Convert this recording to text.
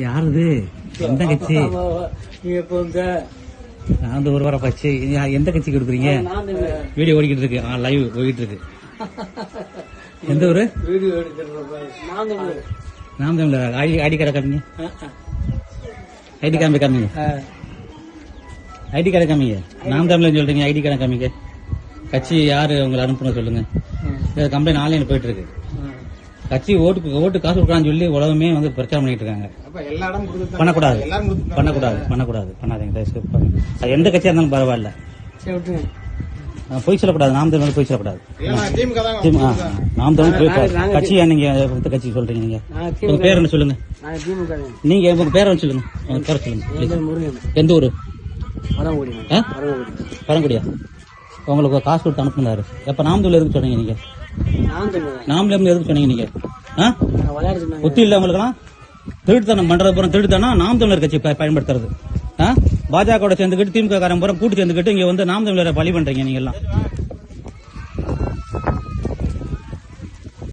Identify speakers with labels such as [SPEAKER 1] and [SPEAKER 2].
[SPEAKER 1] யாருது? எந்த கட்சி? நான் ஒரு வாரம் யா- எந்த கட்சிக்கு கொடுக்குறீங்க வீடியோ ஓடிக்கிட்டு இருக்கு. ஆ லைவ் போயிட்டு இருக்கு. எந்த ஊரு? நாம் தமிழர் ஐடி ஐடி கார்டை காமிங்க. ஐடி காமி காமிங்க. ஐடி கார்டை காமிங்க. நாம் தமிழர் சொல்றீங்க. ஐடி கார்டை காமிங்க. கட்சி யாரு உங்களை அனுப்புன சொல்லுங்க. கம்ப்ளைண்ட் ஆன்லைன் போயிட்டு இருக்கு. கட்சி ஓட்டுக்கு ஓட்டு காசு கொடுக்கலாம்னு சொல்லி உலகமே வந்து பிரச்சாரம் பண்ணிட்டு இருக்காங்க. பண்ணக்கூடாது. பண்ணக்கூடாது பண்ணக்கூடாது. பண்ணாதீங்க. அது எந்த கட்சியா இருந்தாலும் பரவாயில்ல. பொய் சொல்லக்கூடாது. நாம் தமிழ் பொய் சொல்லக்கூடாது. நாம் தமிழ் கட்சியா நீங்க கட்சி சொல்றீங்க நீங்க? உங்க பேர் என்ன சொல்லுங்க. நீங்க உங்க பேரை சொல்லுங்க. பேரை சொல்லுங்க எந்த ஊரு? பரங்குடியா உங்களுக்கு காசு கொடுத்து அனுப்புனாரு எப்ப நாமதுல இருந்து சொன்னீங்க நீங்க?
[SPEAKER 2] நான் சொல்லுவேன்
[SPEAKER 1] எதுக்கு சொன்னீங்க நீங்க. ஆ?
[SPEAKER 2] நான் விளையாட சொன்னாங்க
[SPEAKER 1] புத்தி இல்ல உங்களுக்குலாம் திருட்டுத்தனம் பண்றது பூரா திருட்டுத்தனம். நாம் தமிழர் கட்சி ப- பயன்படுத்துறது. பாஜக சேர்ந்துக்கிட்டு திமுக காரன் பூரா கூட்டு சேர்ந்துக்கிட்டு இங்க வந்து நாம் தமிழரை பழி பண்றீங்க நீங்க எல்லாம்